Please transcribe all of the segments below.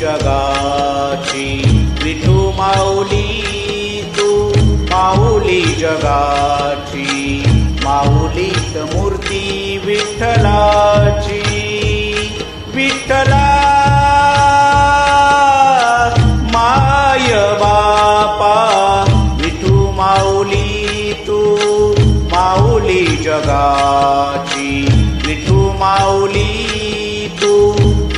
जगाची. विठू माऊली तू माऊली जगाची. माऊलीत मूर्ती विठ्ठलाची. विठ्ठला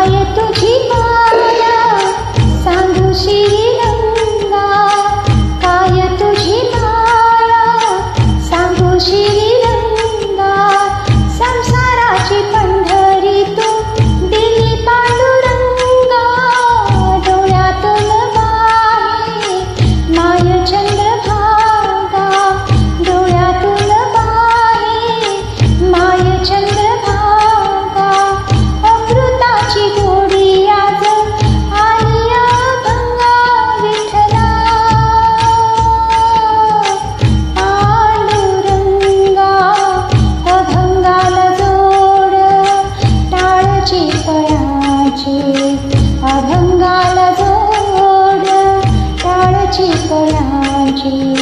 পায়ে তো জীবন अभंगाला जोड टाळची कळाची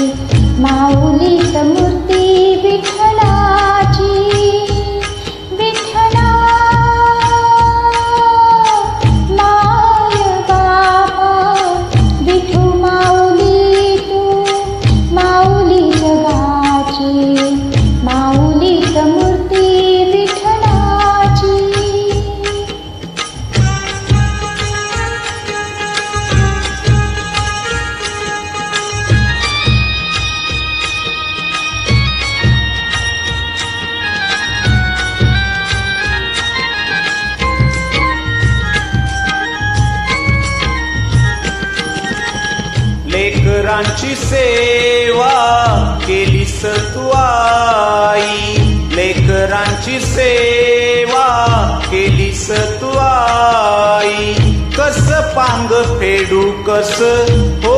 लेकरांची सेवा केली सत्वाई लेकरांची सेवा केली सत्वाई कस पांग फेडू कस हो